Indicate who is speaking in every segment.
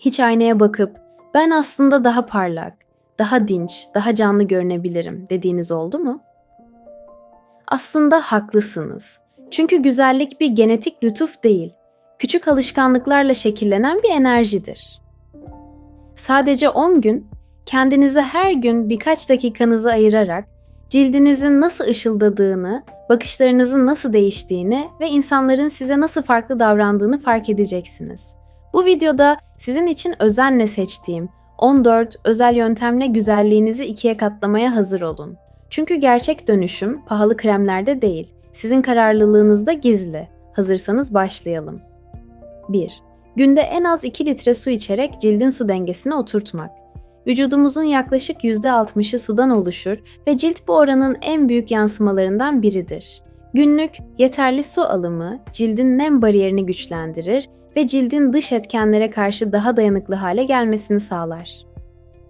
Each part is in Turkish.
Speaker 1: Hiç aynaya bakıp ben aslında daha parlak, daha dinç, daha canlı görünebilirim dediğiniz oldu mu? Aslında haklısınız. Çünkü güzellik bir genetik lütuf değil, küçük alışkanlıklarla şekillenen bir enerjidir. Sadece 10 gün kendinize her gün birkaç dakikanızı ayırarak cildinizin nasıl ışıldadığını, bakışlarınızın nasıl değiştiğini ve insanların size nasıl farklı davrandığını fark edeceksiniz. Bu videoda sizin için özenle seçtiğim 14 özel yöntemle güzelliğinizi ikiye katlamaya hazır olun. Çünkü gerçek dönüşüm pahalı kremlerde değil, sizin kararlılığınızda gizli. Hazırsanız başlayalım. 1. Günde en az 2 litre su içerek cildin su dengesini oturtmak. Vücudumuzun yaklaşık %60'ı sudan oluşur ve cilt bu oranın en büyük yansımalarından biridir. Günlük yeterli su alımı cildin nem bariyerini güçlendirir ve cildin dış etkenlere karşı daha dayanıklı hale gelmesini sağlar.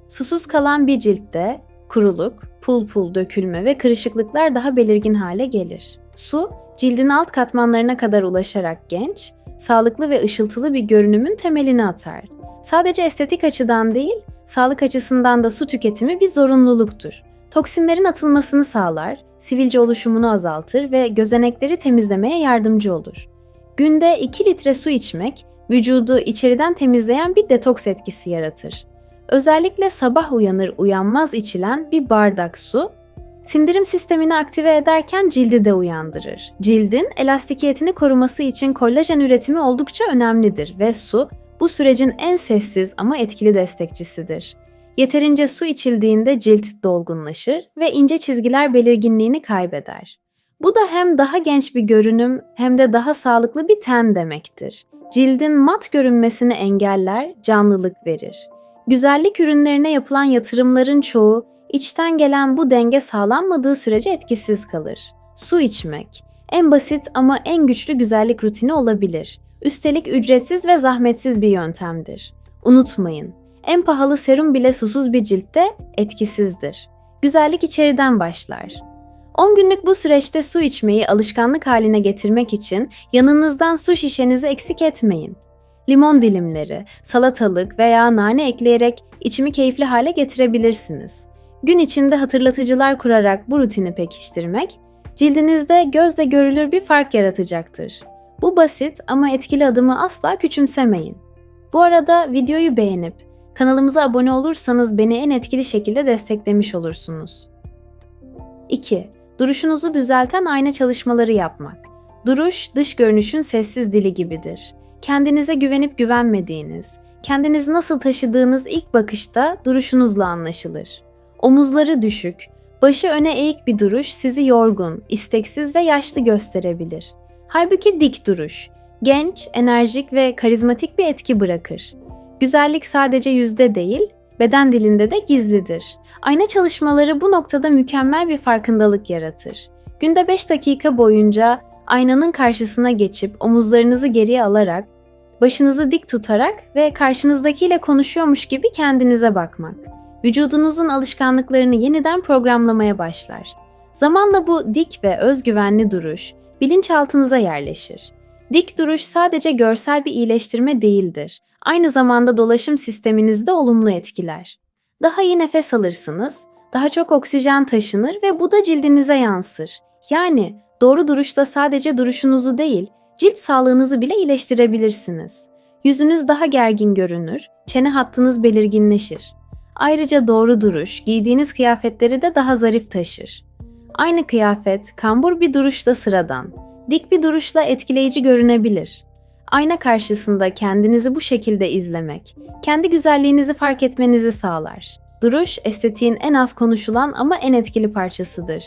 Speaker 1: Susuz kalan bir ciltte kuruluk, pul pul dökülme ve kırışıklıklar daha belirgin hale gelir. Su, cildin alt katmanlarına kadar ulaşarak genç, sağlıklı ve ışıltılı bir görünümün temelini atar. Sadece estetik açıdan değil, sağlık açısından da su tüketimi bir zorunluluktur. Toksinlerin atılmasını sağlar, sivilce oluşumunu azaltır ve gözenekleri temizlemeye yardımcı olur. Günde 2 litre su içmek, vücudu içeriden temizleyen bir detoks etkisi yaratır. Özellikle sabah uyanır uyanmaz içilen bir bardak su, sindirim sistemini aktive ederken cildi de uyandırır. Cildin elastikiyetini koruması için kollajen üretimi oldukça önemlidir ve su bu sürecin en sessiz ama etkili destekçisidir. Yeterince su içildiğinde cilt dolgunlaşır ve ince çizgiler belirginliğini kaybeder. Bu da hem daha genç bir görünüm hem de daha sağlıklı bir ten demektir. Cildin mat görünmesini engeller, canlılık verir. Güzellik ürünlerine yapılan yatırımların çoğu içten gelen bu denge sağlanmadığı sürece etkisiz kalır. Su içmek en basit ama en güçlü güzellik rutini olabilir. Üstelik ücretsiz ve zahmetsiz bir yöntemdir. Unutmayın, en pahalı serum bile susuz bir ciltte etkisizdir. Güzellik içeriden başlar. 10 günlük bu süreçte su içmeyi alışkanlık haline getirmek için yanınızdan su şişenizi eksik etmeyin. Limon dilimleri, salatalık veya nane ekleyerek içimi keyifli hale getirebilirsiniz. Gün içinde hatırlatıcılar kurarak bu rutini pekiştirmek, cildinizde gözle görülür bir fark yaratacaktır. Bu basit ama etkili adımı asla küçümsemeyin. Bu arada videoyu beğenip kanalımıza abone olursanız beni en etkili şekilde desteklemiş olursunuz. 2. Duruşunuzu düzelten ayna çalışmaları yapmak. Duruş, dış görünüşün sessiz dili gibidir. Kendinize güvenip güvenmediğiniz, kendinizi nasıl taşıdığınız ilk bakışta duruşunuzla anlaşılır. Omuzları düşük, başı öne eğik bir duruş sizi yorgun, isteksiz ve yaşlı gösterebilir. Halbuki dik duruş, genç, enerjik ve karizmatik bir etki bırakır. Güzellik sadece yüzde değil, beden dilinde de gizlidir. Ayna çalışmaları bu noktada mükemmel bir farkındalık yaratır. Günde 5 dakika boyunca aynanın karşısına geçip omuzlarınızı geriye alarak, başınızı dik tutarak ve karşınızdakiyle konuşuyormuş gibi kendinize bakmak. Vücudunuzun alışkanlıklarını yeniden programlamaya başlar. Zamanla bu dik ve özgüvenli duruş bilinçaltınıza yerleşir. Dik duruş sadece görsel bir iyileştirme değildir. Aynı zamanda dolaşım sisteminizi de olumlu etkiler. Daha iyi nefes alırsınız, daha çok oksijen taşınır ve bu da cildinize yansır. Yani doğru duruşla sadece duruşunuzu değil, cilt sağlığınızı bile iyileştirebilirsiniz. Yüzünüz daha gergin görünür, çene hattınız belirginleşir. Ayrıca doğru duruş, giydiğiniz kıyafetleri de daha zarif taşır. Aynı kıyafet, kambur bir duruşla sıradan, dik bir duruşla etkileyici görünebilir. Ayna karşısında kendinizi bu şekilde izlemek, kendi güzelliğinizi fark etmenizi sağlar. Duruş, estetiğin en az konuşulan ama en etkili parçasıdır.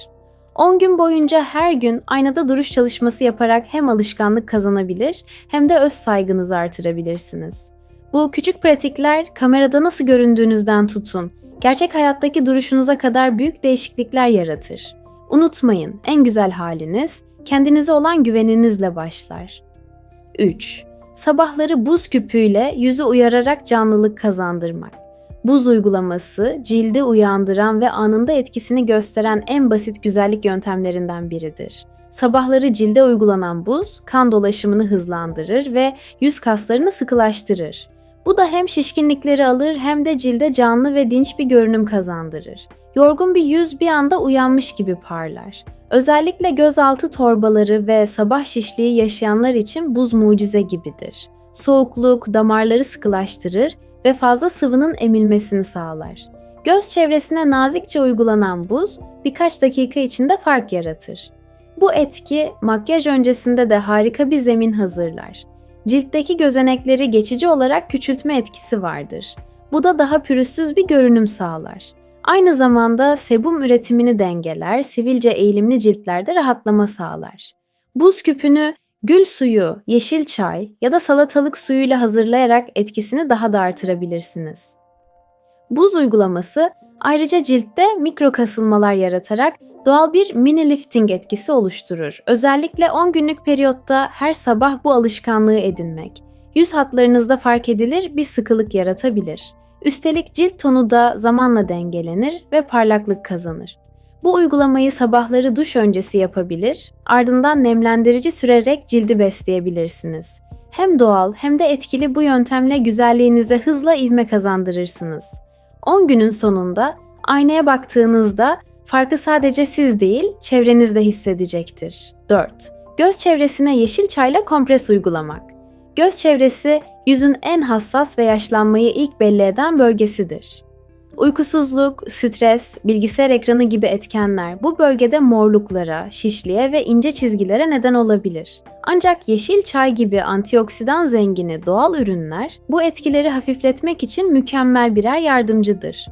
Speaker 1: 10 gün boyunca her gün aynada duruş çalışması yaparak hem alışkanlık kazanabilir hem de öz saygınızı artırabilirsiniz. Bu küçük pratikler kamerada nasıl göründüğünüzden tutun, gerçek hayattaki duruşunuza kadar büyük değişiklikler yaratır. Unutmayın, en güzel haliniz kendinize olan güveninizle başlar. 3. Sabahları buz küpüyle yüzü uyararak canlılık kazandırmak. Buz uygulaması cildi uyandıran ve anında etkisini gösteren en basit güzellik yöntemlerinden biridir. Sabahları cilde uygulanan buz kan dolaşımını hızlandırır ve yüz kaslarını sıkılaştırır. Bu da hem şişkinlikleri alır hem de cilde canlı ve dinç bir görünüm kazandırır. Yorgun bir yüz bir anda uyanmış gibi parlar. Özellikle gözaltı torbaları ve sabah şişliği yaşayanlar için buz mucize gibidir. Soğukluk damarları sıkılaştırır ve fazla sıvının emilmesini sağlar. Göz çevresine nazikçe uygulanan buz birkaç dakika içinde fark yaratır. Bu etki makyaj öncesinde de harika bir zemin hazırlar. Ciltteki gözenekleri geçici olarak küçültme etkisi vardır. Bu da daha pürüzsüz bir görünüm sağlar. Aynı zamanda sebum üretimini dengeler, sivilce eğilimli ciltlerde rahatlama sağlar. Buz küpünü gül suyu, yeşil çay ya da salatalık suyuyla hazırlayarak etkisini daha da artırabilirsiniz. Buz uygulaması ayrıca ciltte mikro kasılmalar yaratarak doğal bir mini lifting etkisi oluşturur. Özellikle 10 günlük periyotta her sabah bu alışkanlığı edinmek. Yüz hatlarınızda fark edilir bir sıkılık yaratabilir. Üstelik cilt tonu da zamanla dengelenir ve parlaklık kazanır. Bu uygulamayı sabahları duş öncesi yapabilir, ardından nemlendirici sürerek cildi besleyebilirsiniz. Hem doğal hem de etkili bu yöntemle güzelliğinize hızla ivme kazandırırsınız. 10 günün sonunda aynaya baktığınızda farkı sadece siz değil, çevrenizde hissedecektir. 4. Göz çevresine yeşil çayla kompres uygulamak. Göz çevresi yüzün en hassas ve yaşlanmayı ilk belli eden bölgesidir. Uykusuzluk, stres, bilgisayar ekranı gibi etkenler bu bölgede morluklara, şişliğe ve ince çizgilere neden olabilir. Ancak yeşil çay gibi antioksidan zengini doğal ürünler bu etkileri hafifletmek için mükemmel birer yardımcıdır.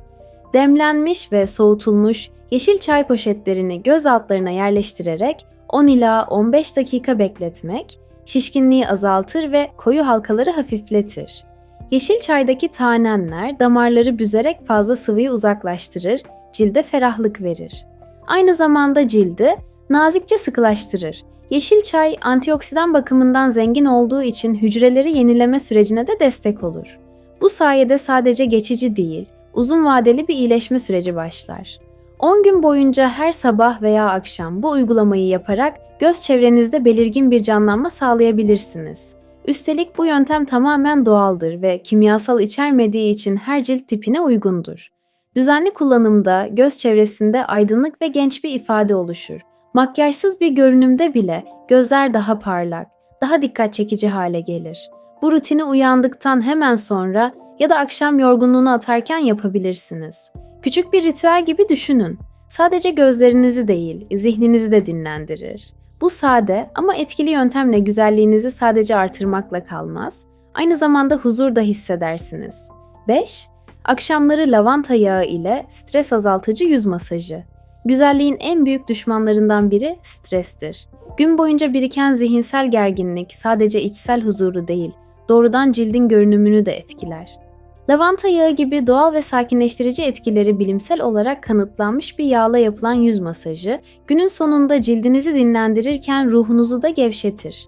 Speaker 1: Demlenmiş ve soğutulmuş yeşil çay poşetlerini göz altlarına yerleştirerek 10 ila 15 dakika bekletmek şişkinliği azaltır ve koyu halkaları hafifletir. Yeşil çaydaki tanenler damarları büzerek fazla sıvıyı uzaklaştırır, cilde ferahlık verir. Aynı zamanda cildi nazikçe sıkılaştırır. Yeşil çay antioksidan bakımından zengin olduğu için hücreleri yenileme sürecine de destek olur. Bu sayede sadece geçici değil, uzun vadeli bir iyileşme süreci başlar. 10 gün boyunca her sabah veya akşam bu uygulamayı yaparak göz çevrenizde belirgin bir canlanma sağlayabilirsiniz. Üstelik bu yöntem tamamen doğaldır ve kimyasal içermediği için her cilt tipine uygundur. Düzenli kullanımda göz çevresinde aydınlık ve genç bir ifade oluşur. Makyajsız bir görünümde bile gözler daha parlak, daha dikkat çekici hale gelir. Bu rutini uyandıktan hemen sonra ya da akşam yorgunluğunu atarken yapabilirsiniz. Küçük bir ritüel gibi düşünün. Sadece gözlerinizi değil, zihninizi de dinlendirir. Bu sade ama etkili yöntemle güzelliğinizi sadece artırmakla kalmaz, aynı zamanda huzur da hissedersiniz. 5. Akşamları lavanta yağı ile stres azaltıcı yüz masajı. Güzelliğin en büyük düşmanlarından biri strestir. Gün boyunca biriken zihinsel gerginlik sadece içsel huzuru değil, doğrudan cildin görünümünü de etkiler. Lavanta yağı gibi doğal ve sakinleştirici etkileri bilimsel olarak kanıtlanmış bir yağla yapılan yüz masajı, günün sonunda cildinizi dinlendirirken ruhunuzu da gevşetir.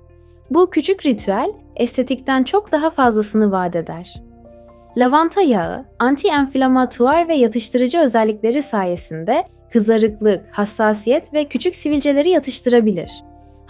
Speaker 1: Bu küçük ritüel, estetikten çok daha fazlasını vaat eder. Lavanta yağı, anti-enflamatuar ve yatıştırıcı özellikleri sayesinde kızarıklık, hassasiyet ve küçük sivilceleri yatıştırabilir.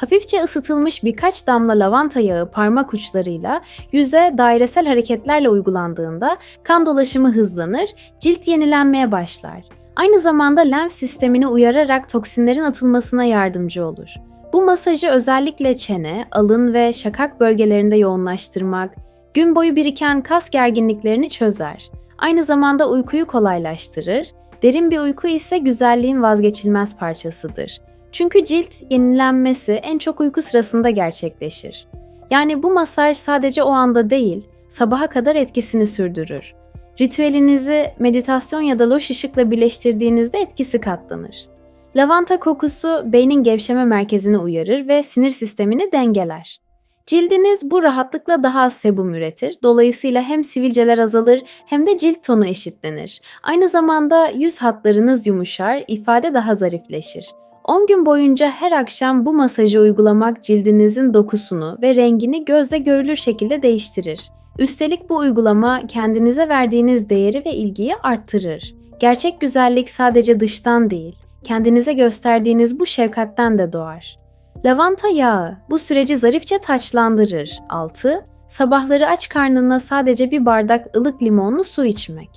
Speaker 1: Hafifçe ısıtılmış birkaç damla lavanta yağı parmak uçlarıyla yüze dairesel hareketlerle uygulandığında kan dolaşımı hızlanır, cilt yenilenmeye başlar. Aynı zamanda lenf sistemini uyararak toksinlerin atılmasına yardımcı olur. Bu masajı özellikle çene, alın ve şakak bölgelerinde yoğunlaştırmak, gün boyu biriken kas gerginliklerini çözer. Aynı zamanda uykuyu kolaylaştırır, derin bir uyku ise güzelliğin vazgeçilmez parçasıdır. Çünkü cilt yenilenmesi en çok uyku sırasında gerçekleşir. Yani bu masaj sadece o anda değil, sabaha kadar etkisini sürdürür. Ritüelinizi meditasyon ya da loş ışıkla birleştirdiğinizde etkisi katlanır. Lavanta kokusu beynin gevşeme merkezini uyarır ve sinir sistemini dengeler. Cildiniz bu rahatlıkla daha az sebum üretir. Dolayısıyla hem sivilceler azalır hem de cilt tonu eşitlenir. Aynı zamanda yüz hatlarınız yumuşar, ifade daha zarifleşir. 10 gün boyunca her akşam bu masajı uygulamak cildinizin dokusunu ve rengini gözle görülür şekilde değiştirir. Üstelik bu uygulama kendinize verdiğiniz değeri ve ilgiyi arttırır. Gerçek güzellik sadece dıştan değil, kendinize gösterdiğiniz bu şefkatten de doğar. Lavanta yağı bu süreci zarifçe taçlandırır. 6. sabahları aç karnına sadece bir bardak ılık limonlu su içmek.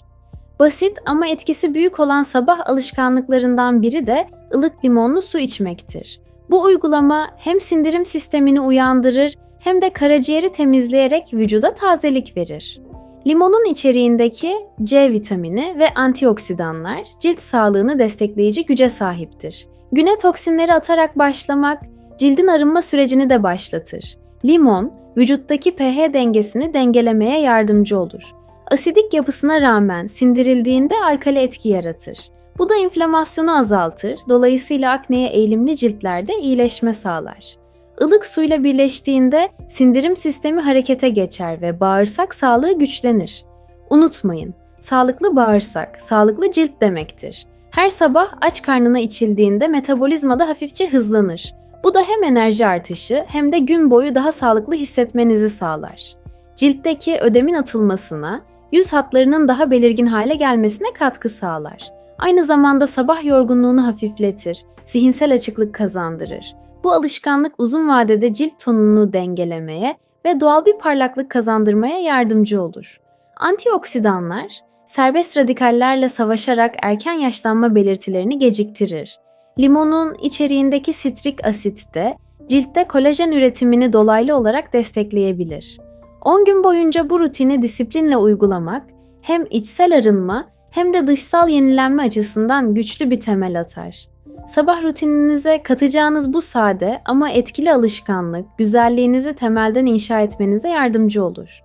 Speaker 1: Basit ama etkisi büyük olan sabah alışkanlıklarından biri de ılık limonlu su içmektir. Bu uygulama hem sindirim sistemini uyandırır hem de karaciğeri temizleyerek vücuda tazelik verir. Limonun içeriğindeki C vitamini ve antioksidanlar cilt sağlığını destekleyici güce sahiptir. Güne toksinleri atarak başlamak cildin arınma sürecini de başlatır. Limon, vücuttaki pH dengesini dengelemeye yardımcı olur. Asidik yapısına rağmen sindirildiğinde alkali etki yaratır. Bu da inflamasyonu azaltır, dolayısıyla akneye eğilimli ciltlerde iyileşme sağlar. Ilık suyla birleştiğinde sindirim sistemi harekete geçer ve bağırsak sağlığı güçlenir. Unutmayın, sağlıklı bağırsak, sağlıklı cilt demektir. Her sabah aç karnına içildiğinde metabolizma da hafifçe hızlanır. Bu da hem enerji artışı hem de gün boyu daha sağlıklı hissetmenizi sağlar. Ciltteki ödemin atılmasına, yüz hatlarının daha belirgin hale gelmesine katkı sağlar. Aynı zamanda sabah yorgunluğunu hafifletir, zihinsel açıklık kazandırır. Bu alışkanlık uzun vadede cilt tonunu dengelemeye ve doğal bir parlaklık kazandırmaya yardımcı olur. Antioksidanlar, serbest radikallerle savaşarak erken yaşlanma belirtilerini geciktirir. Limonun içeriğindeki sitrik asit de ciltte kolajen üretimini dolaylı olarak destekleyebilir. 10 gün boyunca bu rutini disiplinle uygulamak hem içsel arınma hem de dışsal yenilenme açısından güçlü bir temel atar. Sabah rutininize katacağınız bu sade ama etkili alışkanlık güzelliğinizi temelden inşa etmenize yardımcı olur.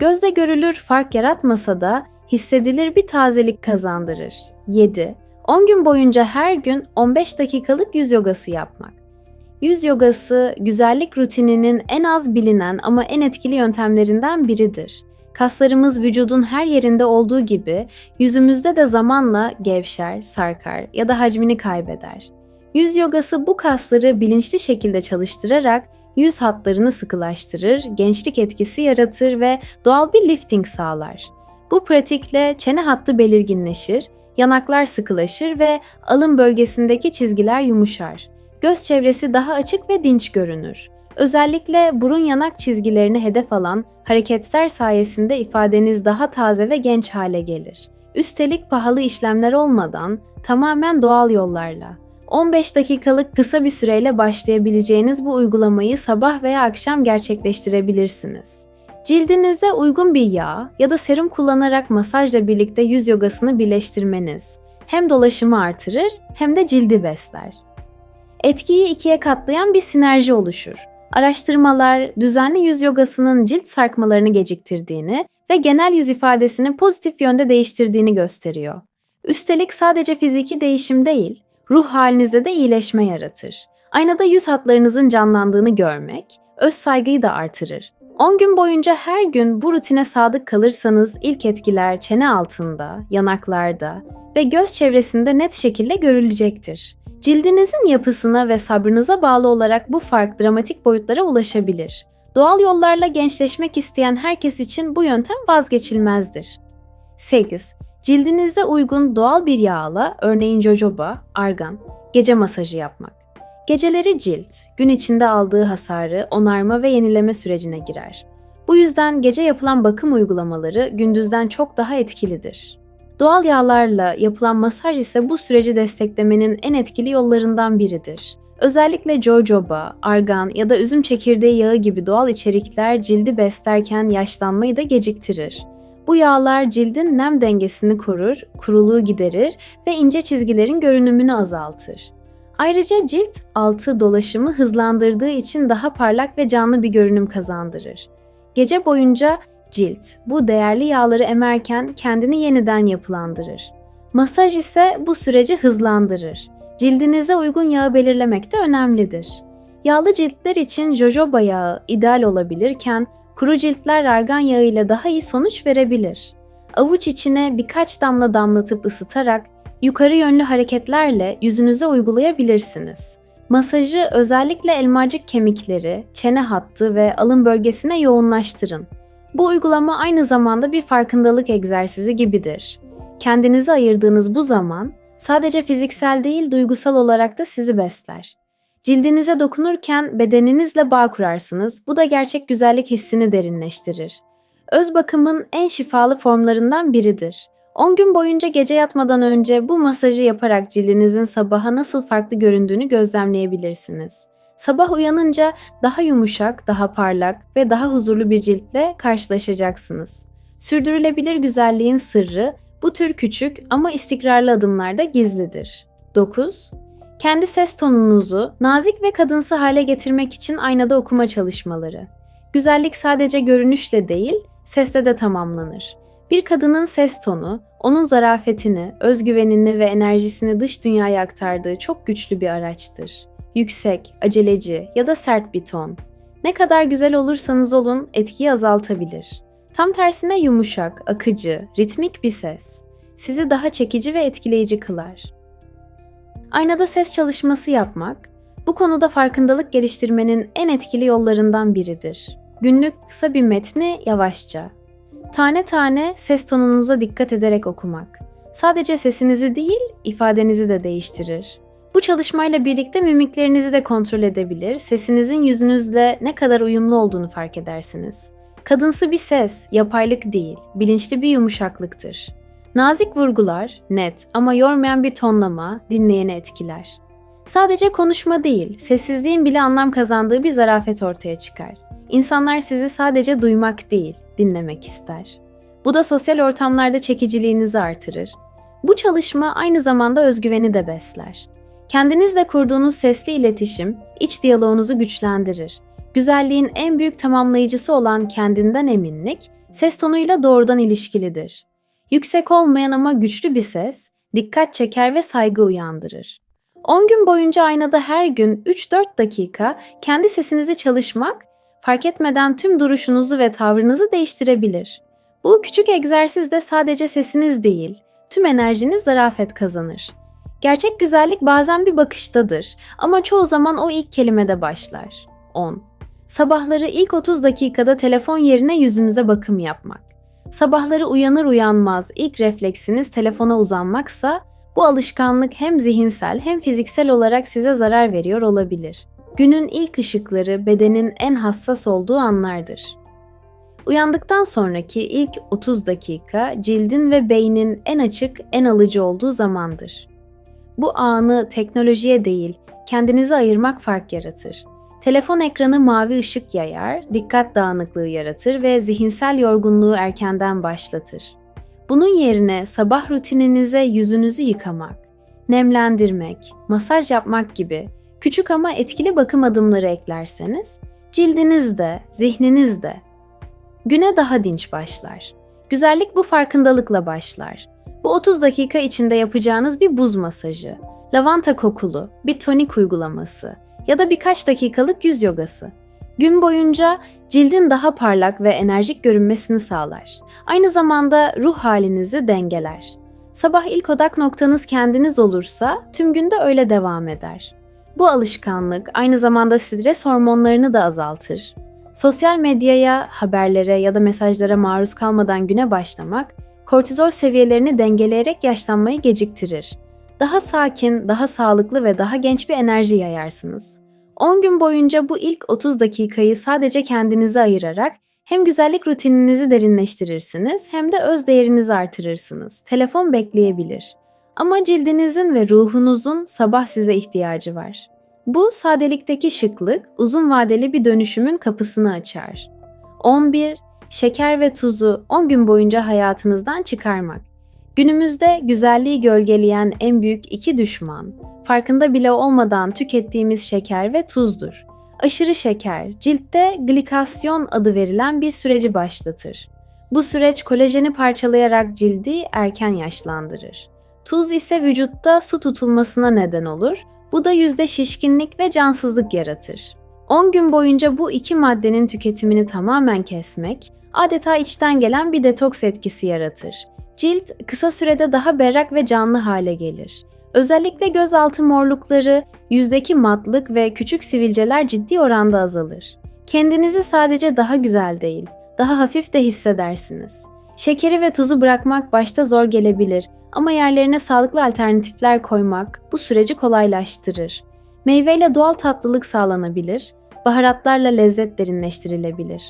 Speaker 1: Gözde görülür fark yaratmasa da hissedilir bir tazelik kazandırır. 7. 10 gün boyunca her gün 15 dakikalık yüz yogası yapmak. Yüz yogası güzellik rutininin en az bilinen ama en etkili yöntemlerinden biridir. Kaslarımız vücudun her yerinde olduğu gibi yüzümüzde de zamanla gevşer, sarkar ya da hacmini kaybeder. Yüz yogası bu kasları bilinçli şekilde çalıştırarak yüz hatlarını sıkılaştırır, gençlik etkisi yaratır ve doğal bir lifting sağlar. Bu pratikle çene hattı belirginleşir, yanaklar sıkılaşır ve alın bölgesindeki çizgiler yumuşar. Göz çevresi daha açık ve dinç görünür. Özellikle burun yanak çizgilerini hedef alan hareketler sayesinde ifadeniz daha taze ve genç hale gelir. Üstelik pahalı işlemler olmadan tamamen doğal yollarla. 15 dakikalık kısa bir süreyle başlayabileceğiniz bu uygulamayı sabah veya akşam gerçekleştirebilirsiniz. Cildinize uygun bir yağ ya da serum kullanarak masajla birlikte yüz yogasını birleştirmeniz hem dolaşımı artırır hem de cildi besler. Etkiyi ikiye katlayan bir sinerji oluşur. Araştırmalar düzenli yüz yogasının cilt sarkmalarını geciktirdiğini ve genel yüz ifadesini pozitif yönde değiştirdiğini gösteriyor. Üstelik sadece fiziki değişim değil, ruh halinizde de iyileşme yaratır. Aynada yüz hatlarınızın canlandığını görmek, öz saygıyı da artırır. 10 gün boyunca her gün bu rutine sadık kalırsanız ilk etkiler çene altında, yanaklarda ve göz çevresinde net şekilde görülecektir. Cildinizin yapısına ve sabrınıza bağlı olarak bu fark dramatik boyutlara ulaşabilir. Doğal yollarla gençleşmek isteyen herkes için bu yöntem vazgeçilmezdir. 8. Cildinize uygun doğal bir yağla, örneğin jojoba, argan, gece masajı yapmak. Geceleri cilt, gün içinde aldığı hasarı onarma ve yenileme sürecine girer. Bu yüzden gece yapılan bakım uygulamaları gündüzden çok daha etkilidir. Doğal yağlarla yapılan masaj ise bu süreci desteklemenin en etkili yollarından biridir. Özellikle jojoba, argan ya da üzüm çekirdeği yağı gibi doğal içerikler cildi beslerken yaşlanmayı da geciktirir. Bu yağlar cildin nem dengesini korur, kuruluğu giderir ve ince çizgilerin görünümünü azaltır. Ayrıca cilt altı dolaşımı hızlandırdığı için daha parlak ve canlı bir görünüm kazandırır. Gece boyunca cilt bu değerli yağları emerken kendini yeniden yapılandırır. Masaj ise bu süreci hızlandırır. Cildinize uygun yağı belirlemek de önemlidir. Yağlı ciltler için jojoba yağı ideal olabilirken kuru ciltler argan yağı ile daha iyi sonuç verebilir. Avuç içine birkaç damla damlatıp ısıtarak yukarı yönlü hareketlerle yüzünüze uygulayabilirsiniz. Masajı özellikle elmacık kemikleri, çene hattı ve alın bölgesine yoğunlaştırın. Bu uygulama aynı zamanda bir farkındalık egzersizi gibidir. Kendinize ayırdığınız bu zaman sadece fiziksel değil duygusal olarak da sizi besler. Cildinize dokunurken bedeninizle bağ kurarsınız. Bu da gerçek güzellik hissini derinleştirir. Öz bakımın en şifalı formlarından biridir. 10 gün boyunca gece yatmadan önce bu masajı yaparak cildinizin sabaha nasıl farklı göründüğünü gözlemleyebilirsiniz. Sabah uyanınca daha yumuşak, daha parlak ve daha huzurlu bir ciltle karşılaşacaksınız. Sürdürülebilir güzelliğin sırrı bu tür küçük ama istikrarlı adımlarda gizlidir. 9. Kendi ses tonunuzu nazik ve kadınsı hale getirmek için aynada okuma çalışmaları. Güzellik sadece görünüşle değil, sesle de tamamlanır. Bir kadının ses tonu, onun zarafetini, özgüvenini ve enerjisini dış dünyaya aktardığı çok güçlü bir araçtır. Yüksek, aceleci ya da sert bir ton. Ne kadar güzel olursanız olun etkiyi azaltabilir. Tam tersine yumuşak, akıcı, ritmik bir ses sizi daha çekici ve etkileyici kılar. Aynada ses çalışması yapmak, bu konuda farkındalık geliştirmenin en etkili yollarından biridir. Günlük kısa bir metni yavaşça, tane tane ses tonunuza dikkat ederek okumak. Sadece sesinizi değil, ifadenizi de değiştirir. Bu çalışmayla birlikte mimiklerinizi de kontrol edebilir, sesinizin yüzünüzle ne kadar uyumlu olduğunu fark edersiniz. Kadınsı bir ses, yapaylık değil, bilinçli bir yumuşaklıktır. Nazik vurgular, net ama yormayan bir tonlama dinleyeni etkiler. Sadece konuşma değil, sessizliğin bile anlam kazandığı bir zarafet ortaya çıkar. İnsanlar sizi sadece duymak değil, dinlemek ister. Bu da sosyal ortamlarda çekiciliğinizi artırır. Bu çalışma aynı zamanda özgüveni de besler. Kendinizle kurduğunuz sesli iletişim, iç diyaloğunuzu güçlendirir. Güzelliğin en büyük tamamlayıcısı olan kendinden eminlik, ses tonuyla doğrudan ilişkilidir. Yüksek olmayan ama güçlü bir ses, dikkat çeker ve saygı uyandırır. 10 gün boyunca aynada her gün 3-4 dakika kendi sesinizi çalışmak, fark etmeden tüm duruşunuzu ve tavrınızı değiştirebilir. Bu küçük egzersiz de sadece sesiniz değil, tüm enerjiniz zarafet kazanır. Gerçek güzellik bazen bir bakıştadır ama çoğu zaman o ilk kelimede başlar. 10. Sabahları ilk 30 dakikada telefon yerine yüzünüze bakım yapmak. Sabahları uyanır uyanmaz ilk refleksiniz telefona uzanmaksa bu alışkanlık hem zihinsel hem fiziksel olarak size zarar veriyor olabilir. Günün ilk ışıkları bedenin en hassas olduğu anlardır. Uyandıktan sonraki ilk 30 dakika cildin ve beynin en açık, en alıcı olduğu zamandır. Bu anı teknolojiye değil, kendinize ayırmak fark yaratır. Telefon ekranı mavi ışık yayar, dikkat dağınıklığı yaratır ve zihinsel yorgunluğu erkenden başlatır. Bunun yerine sabah rutininize yüzünüzü yıkamak, nemlendirmek, masaj yapmak gibi küçük ama etkili bakım adımları eklerseniz cildiniz de, zihniniz de güne daha dinç başlar. Güzellik bu farkındalıkla başlar. Bu 30 dakika içinde yapacağınız bir buz masajı, lavanta kokulu, bir tonik uygulaması ya da birkaç dakikalık yüz yogası. Gün boyunca cildin daha parlak ve enerjik görünmesini sağlar. Aynı zamanda ruh halinizi dengeler. Sabah ilk odak noktanız kendiniz olursa tüm günde öyle devam eder. Bu alışkanlık aynı zamanda stres hormonlarını da azaltır. Sosyal medyaya, haberlere ya da mesajlara maruz kalmadan güne başlamak, kortizol seviyelerini dengeleyerek yaşlanmayı geciktirir. Daha sakin, daha sağlıklı ve daha genç bir enerji yayarsınız. 10 gün boyunca bu ilk 30 dakikayı sadece kendinize ayırarak hem güzellik rutininizi derinleştirirsiniz hem de öz değerinizi artırırsınız. Telefon bekleyebilir. Ama cildinizin ve ruhunuzun sabah size ihtiyacı var. Bu sadelikteki şıklık uzun vadeli bir dönüşümün kapısını açar. 11. Şeker ve tuzu 10 gün boyunca hayatınızdan çıkarmak. Günümüzde güzelliği gölgeleyen en büyük iki düşman, farkında bile olmadan tükettiğimiz şeker ve tuzdur. Aşırı şeker, ciltte glikasyon adı verilen bir süreci başlatır. Bu süreç kolajeni parçalayarak cildi erken yaşlandırır. Tuz ise vücutta su tutulmasına neden olur. Bu da yüzde şişkinlik ve cansızlık yaratır. 10 gün boyunca bu iki maddenin tüketimini tamamen kesmek, adeta içten gelen bir detoks etkisi yaratır. Cilt kısa sürede daha berrak ve canlı hale gelir. Özellikle gözaltı morlukları, yüzdeki matlık ve küçük sivilceler ciddi oranda azalır. Kendinizi sadece daha güzel değil, daha hafif de hissedersiniz. Şekeri ve tuzu bırakmak başta zor gelebilir ama yerlerine sağlıklı alternatifler koymak bu süreci kolaylaştırır. Meyveyle doğal tatlılık sağlanabilir, baharatlarla lezzet derinleştirilebilir.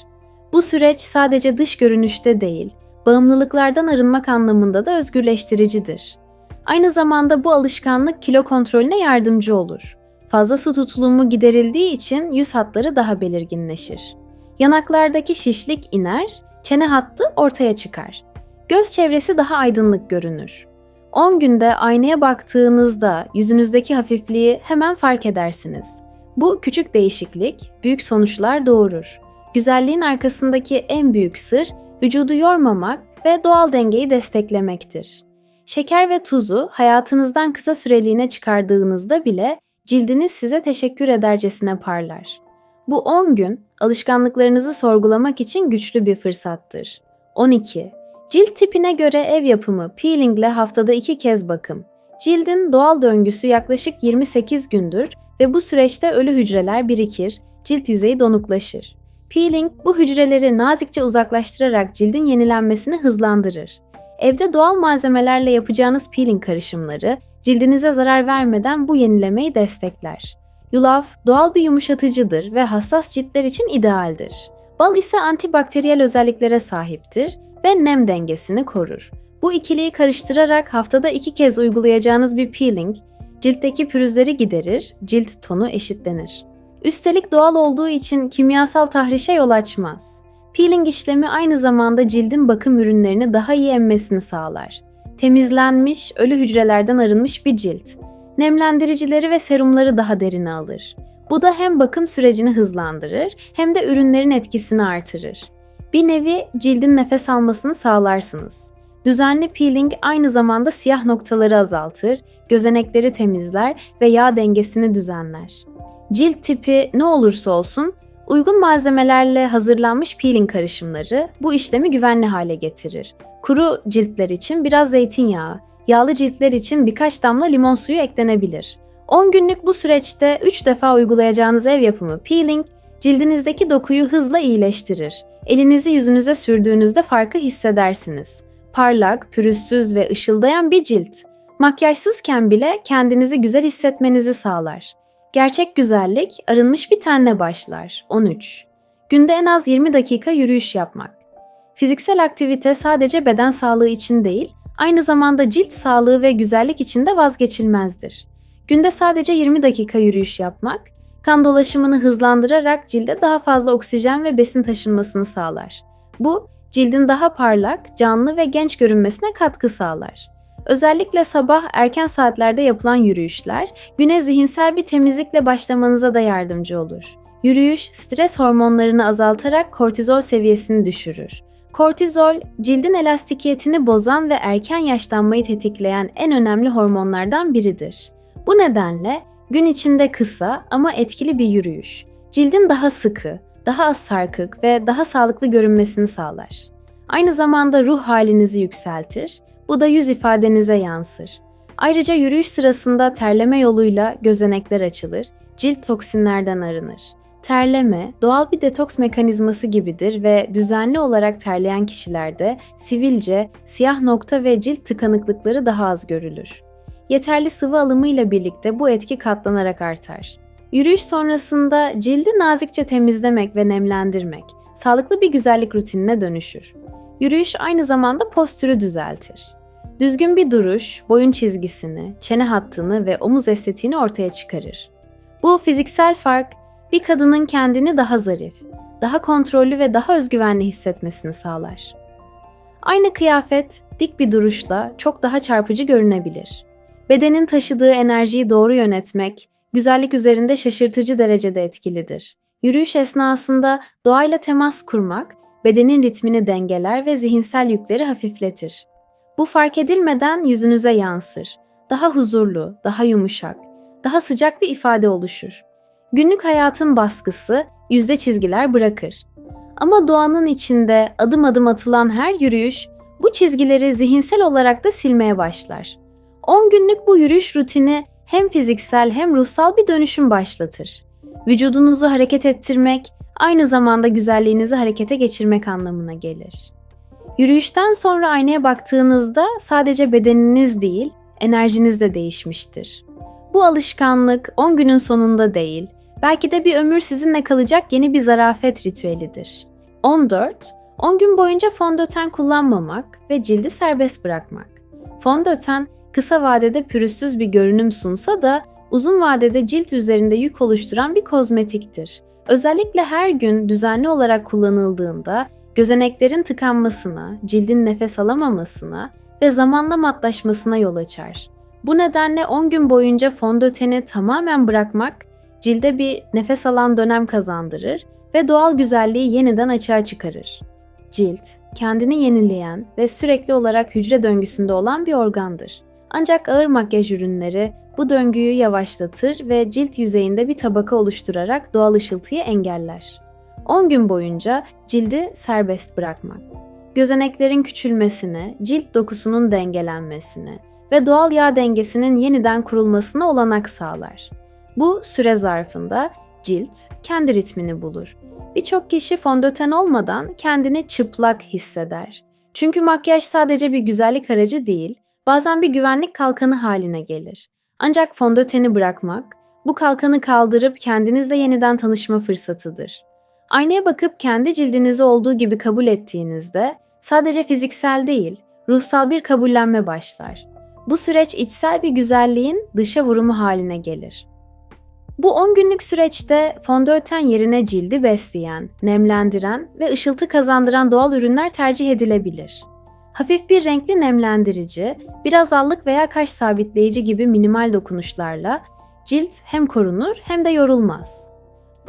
Speaker 1: Bu süreç sadece dış görünüşte değil, bağımlılıklardan arınmak anlamında da özgürleştiricidir. Aynı zamanda bu alışkanlık kilo kontrolüne yardımcı olur. Fazla su tutulumu giderildiği için yüz hatları daha belirginleşir. Yanaklardaki şişlik iner, çene hattı ortaya çıkar. Göz çevresi daha aydınlık görünür. 10 günde aynaya baktığınızda yüzünüzdeki hafifliği hemen fark edersiniz. Bu küçük değişiklik büyük sonuçlar doğurur. Güzelliğin arkasındaki en büyük sır vücudu yormamak ve doğal dengeyi desteklemektir. Şeker ve tuzu hayatınızdan kısa süreliğine çıkardığınızda bile cildiniz size teşekkür edercesine parlar. Bu 10 gün alışkanlıklarınızı sorgulamak için güçlü bir fırsattır. 12. Cilt tipine göre ev yapımı peelingle haftada 2 kez bakım. Cildin doğal döngüsü yaklaşık 28 gündür ve bu süreçte ölü hücreler birikir, cilt yüzeyi donuklaşır. Peeling bu hücreleri nazikçe uzaklaştırarak cildin yenilenmesini hızlandırır. Evde doğal malzemelerle yapacağınız peeling karışımları cildinize zarar vermeden bu yenilemeyi destekler. Yulaf doğal bir yumuşatıcıdır ve hassas ciltler için idealdir. Bal ise antibakteriyel özelliklere sahiptir ve nem dengesini korur. Bu ikiliyi karıştırarak haftada iki kez uygulayacağınız bir peeling, ciltteki pürüzleri giderir, cilt tonu eşitlenir. Üstelik doğal olduğu için kimyasal tahrişe yol açmaz. Peeling işlemi aynı zamanda cildin bakım ürünlerini daha iyi emmesini sağlar. Temizlenmiş, ölü hücrelerden arınmış bir cilt. Nemlendiricileri ve serumları daha derine alır. Bu da hem bakım sürecini hızlandırır hem de ürünlerin etkisini artırır. Bir nevi cildin nefes almasını sağlarsınız. Düzenli peeling aynı zamanda siyah noktaları azaltır, gözenekleri temizler ve yağ dengesini düzenler. Cilt tipi ne olursa olsun uygun malzemelerle hazırlanmış peeling karışımları bu işlemi güvenli hale getirir. Kuru ciltler için biraz zeytinyağı, yağlı ciltler için birkaç damla limon suyu eklenebilir. 10 günlük bu süreçte 3 defa uygulayacağınız ev yapımı peeling cildinizdeki dokuyu hızla iyileştirir. Elinizi yüzünüze sürdüğünüzde farkı hissedersiniz. Parlak, pürüzsüz ve ışıldayan bir cilt. Makyajsızken bile kendinizi güzel hissetmenizi sağlar. Gerçek güzellik arınmış bir tenle başlar. 13. Günde en az 20 dakika yürüyüş yapmak. Fiziksel aktivite sadece beden sağlığı için değil, aynı zamanda cilt sağlığı ve güzellik için de vazgeçilmezdir. Günde sadece 20 dakika yürüyüş yapmak, kan dolaşımını hızlandırarak cilde daha fazla oksijen ve besin taşınmasını sağlar. Bu, cildin daha parlak, canlı ve genç görünmesine katkı sağlar. Özellikle sabah erken saatlerde yapılan yürüyüşler güne zihinsel bir temizlikle başlamanıza da yardımcı olur. Yürüyüş stres hormonlarını azaltarak kortizol seviyesini düşürür. Kortizol, cildin elastikiyetini bozan ve erken yaşlanmayı tetikleyen en önemli hormonlardan biridir. Bu nedenle gün içinde kısa ama etkili bir yürüyüş, cildin daha sıkı, daha az sarkık ve daha sağlıklı görünmesini sağlar. Aynı zamanda ruh halinizi yükseltir, bu da yüz ifadenize yansır. Ayrıca yürüyüş sırasında terleme yoluyla gözenekler açılır, cilt toksinlerden arınır. Terleme, doğal bir detoks mekanizması gibidir ve düzenli olarak terleyen kişilerde sivilce, siyah nokta ve cilt tıkanıklıkları daha az görülür. Yeterli sıvı alımıyla birlikte bu etki katlanarak artar. Yürüyüş sonrasında cildi nazikçe temizlemek ve nemlendirmek, sağlıklı bir güzellik rutinine dönüşür. Yürüyüş aynı zamanda postürü düzeltir. Düzgün bir duruş, boyun çizgisini, çene hattını ve omuz estetiğini ortaya çıkarır. Bu fiziksel fark bir kadının kendini daha zarif, daha kontrollü ve daha özgüvenli hissetmesini sağlar. Aynı kıyafet dik bir duruşla çok daha çarpıcı görünebilir. Bedenin taşıdığı enerjiyi doğru yönetmek, güzellik üzerinde şaşırtıcı derecede etkilidir. Yürüyüş esnasında doğayla temas kurmak, bedenin ritmini dengeler ve zihinsel yükleri hafifletir. Bu fark edilmeden yüzünüze yansır. Daha huzurlu, daha yumuşak, daha sıcak bir ifade oluşur. Günlük hayatın baskısı yüzde çizgiler bırakır. Ama doğanın içinde adım adım atılan her yürüyüş bu çizgileri zihinsel olarak da silmeye başlar. 10 günlük bu yürüyüş rutini hem fiziksel hem ruhsal bir dönüşüm başlatır. Vücudunuzu hareket ettirmek aynı zamanda güzelliğinizi harekete geçirmek anlamına gelir. Yürüyüşten sonra aynaya baktığınızda sadece bedeniniz değil, enerjiniz de değişmiştir. Bu alışkanlık 10 günün sonunda değil, belki de bir ömür sizinle kalacak yeni bir zarafet ritüelidir. 14. 10 gün boyunca fondöten kullanmamak ve cildi serbest bırakmak. Fondöten kısa vadede pürüzsüz bir görünüm sunsa da uzun vadede cilt üzerinde yük oluşturan bir kozmetiktir. Özellikle her gün düzenli olarak kullanıldığında gözeneklerin tıkanmasına, cildin nefes alamamasına ve zamanla matlaşmasına yol açar. Bu nedenle 10 gün boyunca fondöteni tamamen bırakmak cilde bir nefes alan dönem kazandırır ve doğal güzelliği yeniden açığa çıkarır. Cilt, kendini yenileyen ve sürekli olarak hücre döngüsünde olan bir organdır. Ancak ağır makyaj ürünleri bu döngüyü yavaşlatır ve cilt yüzeyinde bir tabaka oluşturarak doğal ışıltıyı engeller. 10 gün boyunca cildi serbest bırakmak. Gözeneklerin küçülmesine, cilt dokusunun dengelenmesine ve doğal yağ dengesinin yeniden kurulmasına olanak sağlar. Bu süre zarfında cilt kendi ritmini bulur. Birçok kişi fondöten olmadan kendini çıplak hisseder. Çünkü makyaj sadece bir güzellik aracı değil, bazen bir güvenlik kalkanı haline gelir. Ancak fondöteni bırakmak, bu kalkanı kaldırıp kendinizle yeniden tanışma fırsatıdır. Aynaya bakıp kendi cildinizi olduğu gibi kabul ettiğinizde sadece fiziksel değil, ruhsal bir kabullenme başlar. Bu süreç içsel bir güzelliğin dışa vurumu haline gelir. Bu 10 günlük süreçte fondöten yerine cildi besleyen, nemlendiren ve ışıltı kazandıran doğal ürünler tercih edilebilir. Hafif bir renkli nemlendirici, biraz allık veya kaş sabitleyici gibi minimal dokunuşlarla cilt hem korunur hem de yorulmaz.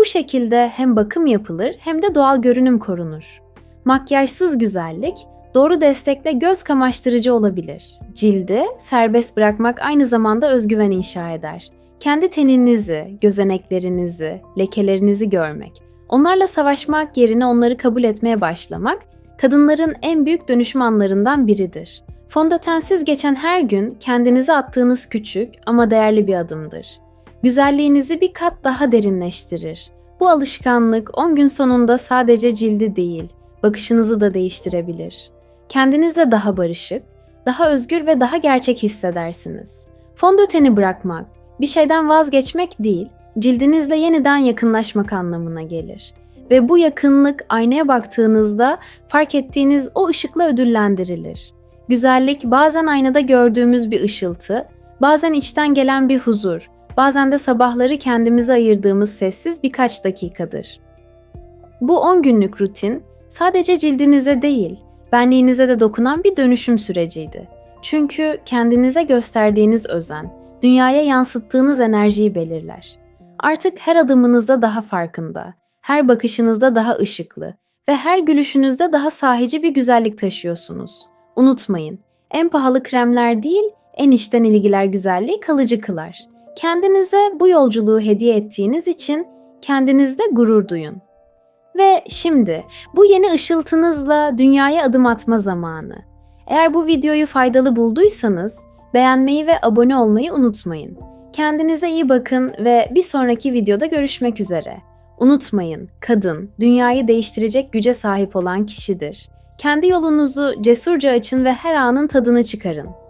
Speaker 1: Bu şekilde hem bakım yapılır hem de doğal görünüm korunur. Makyajsız güzellik doğru destekle göz kamaştırıcı olabilir. Cildi serbest bırakmak aynı zamanda özgüven inşa eder. Kendi teninizi, gözeneklerinizi, lekelerinizi görmek, onlarla savaşmak yerine onları kabul etmeye başlamak kadınların en büyük dönüşüm anlarından biridir. Fondötensiz geçen her gün kendinize attığınız küçük ama değerli bir adımdır. Güzelliğinizi bir kat daha derinleştirir. Bu alışkanlık 10 gün sonunda sadece cildi değil, bakışınızı da değiştirebilir. Kendinizle daha barışık, daha özgür ve daha gerçek hissedersiniz. Fondöteni bırakmak, bir şeyden vazgeçmek değil, cildinizle yeniden yakınlaşmak anlamına gelir. Ve bu yakınlık aynaya baktığınızda fark ettiğiniz o ışıkla ödüllendirilir. Güzellik bazen aynada gördüğümüz bir ışıltı, bazen içten gelen bir huzur, bazen de sabahları kendimize ayırdığımız sessiz birkaç dakikadır. Bu 10 günlük rutin sadece cildinize değil, benliğinize de dokunan bir dönüşüm süreciydi. Çünkü kendinize gösterdiğiniz özen, dünyaya yansıttığınız enerjiyi belirler. Artık her adımınızda daha farkında, her bakışınızda daha ışıklı ve her gülüşünüzde daha sahici bir güzellik taşıyorsunuz. Unutmayın, en pahalı kremler değil, en içten ilgiler güzelliği kalıcı kılar. Kendinize bu yolculuğu hediye ettiğiniz için kendinizde gurur duyun. Ve şimdi bu yeni ışıltınızla dünyaya adım atma zamanı. Eğer bu videoyu faydalı bulduysanız beğenmeyi ve abone olmayı unutmayın. Kendinize iyi bakın ve bir sonraki videoda görüşmek üzere. Unutmayın, kadın dünyayı değiştirecek güce sahip olan kişidir. Kendi yolunuzu cesurca açın ve her anın tadını çıkarın.